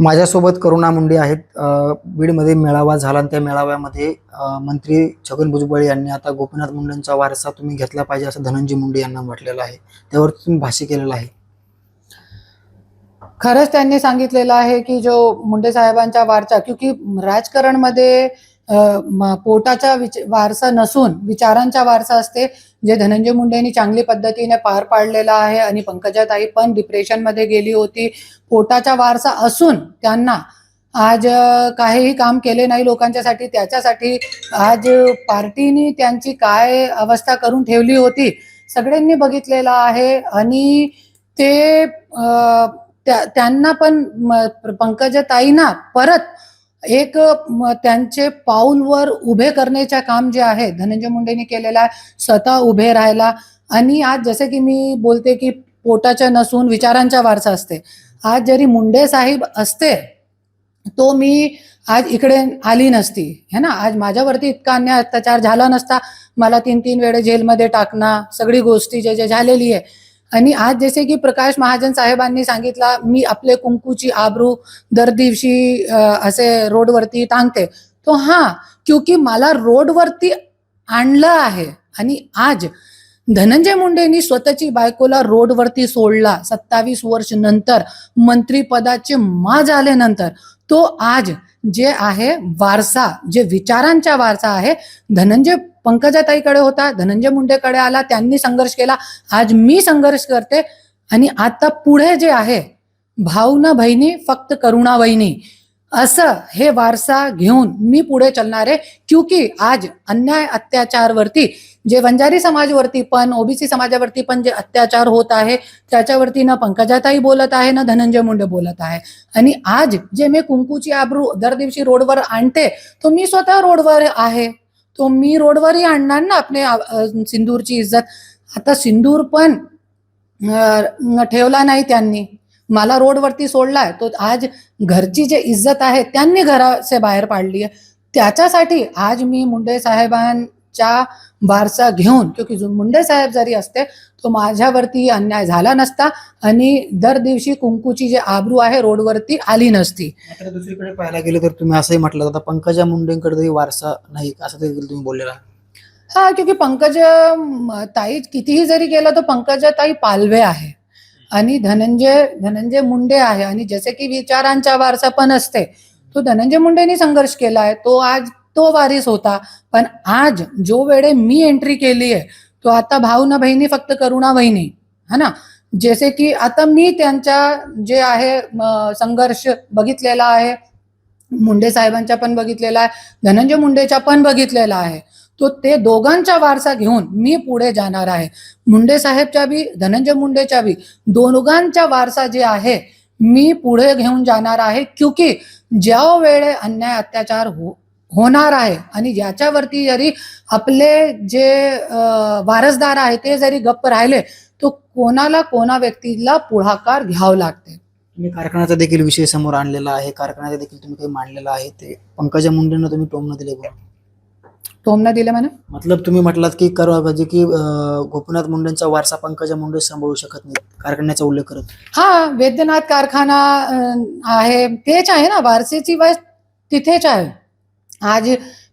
माझ्यासोबत करुणा मुंडे आहेत. बीडमध्ये मेळावा झाला आणि त्या मेळाव्यामध्ये मंत्री छगन भुजबळ यांनी आता गोपीनाथ मुंडेंचा वारसा तुम्ही घेतला पाहिजे असं धनंजय मुंडे यांना म्हटलेलं आहे. त्यावर तुम्ही भाष्य केलेलं आहे. खरंच त्यांनी सांगितलेलं आहे की जो मुंडे साहेबांचा वारसा क्योंकि राजकारणमध्ये पोटाचा विच वारसा नसून विचारांचा वारसा असते जे धनंजय मुंडेंनी चांगली पद्धतीने पार पाडलेला आहे आणि पंकजाताई पण डिप्रेशनमध्ये गेली होती. पोटाचा वारसा असून त्यांना आज काहीही काम केले नाही लोकांच्यासाठी त्याच्यासाठी आज पार्टीनी त्यांची काय अवस्था करून ठेवली होती सगळ्यांनी बघितलेलं आहे आणि ते त्यांना पण म- परत एक त्यांचे पाऊलवर उभे करण्याचे काम जे आहे धनंजय मुंडेंनी केलेलं आहे स्वतः उभे राहायला. आणि आज जसे की मी बोलते की पोटाच्या नसून विचारांचा वारसा असते. आज जरी मुंडे साहेब असते तो मी आज इकडे आली नसती. है ना? आज माझ्यावरती इतका अन्याय अत्याचार झाला नसता. मला तीन तीन वेळे जेलमध्ये टाकणं सगळी गोष्टी जे जे झालेली आहे. आणि आज जसे की प्रकाश महाजन साहेबांनी सांगितला मी आपले कुंकूची आबरू दर दिवशी असे रोडवरती टांगते. तो हा क्योंकि मला रोडवरती आणलं आहे. आणि आज धनंजय मुंडेंनी स्वतःची बायकोला रोडवरती सोडला सत्तावीस वर्ष नंतर मंत्रीपदाचे मा झाल्यानंतर तो आज जे आहे वारसा जे विचारांचा वारसा आहे धनंजय पंकजाताईकडे होता धनंजय मुंडेकडे आला त्यांनी संघर्ष केला. आज मी संघर्ष करते आणि आता पुढे जे आहे भाऊ न बहिणी फक्त करुणा वहिनी असं हे वारसा घेऊन मी पुढे चालणार आहे. क्युकी आज अन्याय अत्याचारवरती जे वंजारी समाजवरती पण ओबीसी समाजावरती पण जे अत्याचार होत आहे त्याच्यावरती ना पंकजाताई बोलत आहे ना धनंजय मुंडे बोलत आहे. आणि आज जे मी कुंकूची आबरू दर दिवशी रोडवर आणते तो मी स्वतः रोडवर आहे. तो मी रोडवरही आणणार ना आपले सिंदूरची इज्जत. आता सिंदूर पण ठेवला नाही त्यांनी. मला रोडवरती सोडलाय. तो आज घरची जे इज्जत आहे त्यांनी घराचे बाहेर पाडली आहे त्याच्यासाठी आज मी मुंडे साहेबांच्या वारसा घेऊन क्योंकि जो मुंडे साहेब जरी असते तो माझ्यावरती अन्याय झाला नसता आणि दर दिवशी कुंकूची जे आबरू आहे रोडवरती आली नसती. दुसरीकडे पाहायला गेलं तर तुम्ही असंही म्हटलं आता पंकजा मुंडेंकडे तरी वारसा नाही असं देखील तुम्ही बोललेला. हा क्योंकि पंकज ताई कितीही जरी केलं तर पंकजा ताई पालवे आहे. आणि धनंजय धनंजय मुंडे आहे. आणि जसे की विचारांचा वारसा पण असते. तो धनंजय मुंडेनी संघर्ष केला आहे. तो आज तो वारीस होता. पण आज जो वेळे मी एंट्री केली आहे तो आता भाऊ ना बहिणी फक्त करुणा वहिनी है ना? जसे की आता मी त्यांच्या जे आहे संघर्ष बघितलेला आहे. मुंडे साहेबांच्या पण बघितलेला आहे. धनंजय मुंडेच्या पण बघितलेला आहे. तो ते दोघांचा वारसा घेऊन मी पुढे जाणार आहे. मुंडे साहेबच्या बी धनंजय मुंडेच्या बी दोघांचा वारसा जे आहे मी पुढे घेऊन जाणार आहे. क्योंकि ज्या वेळे अन्याय अत्याचार हो होणार आहे. आणि ज्याच्यावरती जरी आपले जे वारसदार आहे ते जरी गप्प राहिले तो कोणाला कोणा व्यक्तीला पुढाकार घ्यावं लागते. तुम्ही कारखान्याचा देखील विषय समोर आणलेला आहे. कारखान्याचा देखील तुम्ही काही मांडलेला आहे. ते पंकजा मुंडेंना तुम्ही टोमणं दिले बघा टोमना दिले म्हणा. मतलब तुम्ही म्हटलात की कर म्हणजे की गोपीनाथ मुंडेंचा वारसा पंकजा मुंडे सांभाळू शकत नाही कारखान्याचा उल्लेख करत. हा वैद्यनाथ कारखाना अं, आहे तेच आहे ना. वारसेची वय तिथेच आहे. आज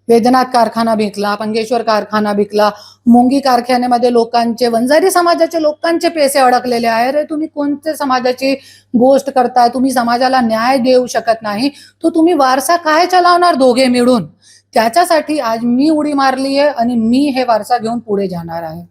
वेदनाथ कारखाना विकला पंगेश्वर कारखाना विकला मुंगी कारखान्यामध्ये लोकांचे वंजारी समाजाचे लोकांचे पैसे अडकलेले आहे रे तुम्ही कोणत्या समाजाची गोष्ट करताय? तुम्ही समाजाला न्याय देऊ शकत नाही. तो तुम्ही वारसा काय चालवणार दोघे मिळून? त्याच्यासाठी आज मी उडी मारली आहे आणि मी हे वारसा घेऊन पुढे जाणार आहे.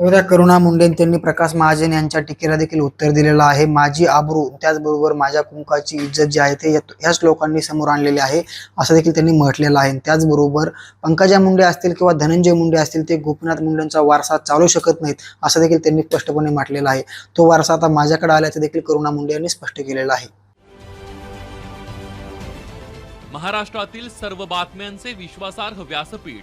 त्या करुणा मुंडे त्यांनी प्रकाश महाजन यांच्या टीकेला देखील उत्तर दिलेलं आहे. माझी आबरू त्याचबरोबर माझ्या कुंकाची इज्जत जी आहे ते या- श्लोकांनी लोकांनी समोर आणलेली आहे असं देखील त्यांनी म्हटलेलं आहे. त्याचबरोबर पंकजा मुंडे असतील किंवा धनंजय मुंडे असतील ते गोपीनाथ मुंडेंचा वारसा चालू शकत नाहीत असं देखील त्यांनी स्पष्टपणे म्हटलेलं आहे. तो वारसा आता माझ्याकडे आल्याचं देखील करुणा मुंडे यांनी स्पष्ट केलेलं आहे. महाराष्ट्रातील सर्व बातम्यांचे विश्वासार्ह व्यासपीठ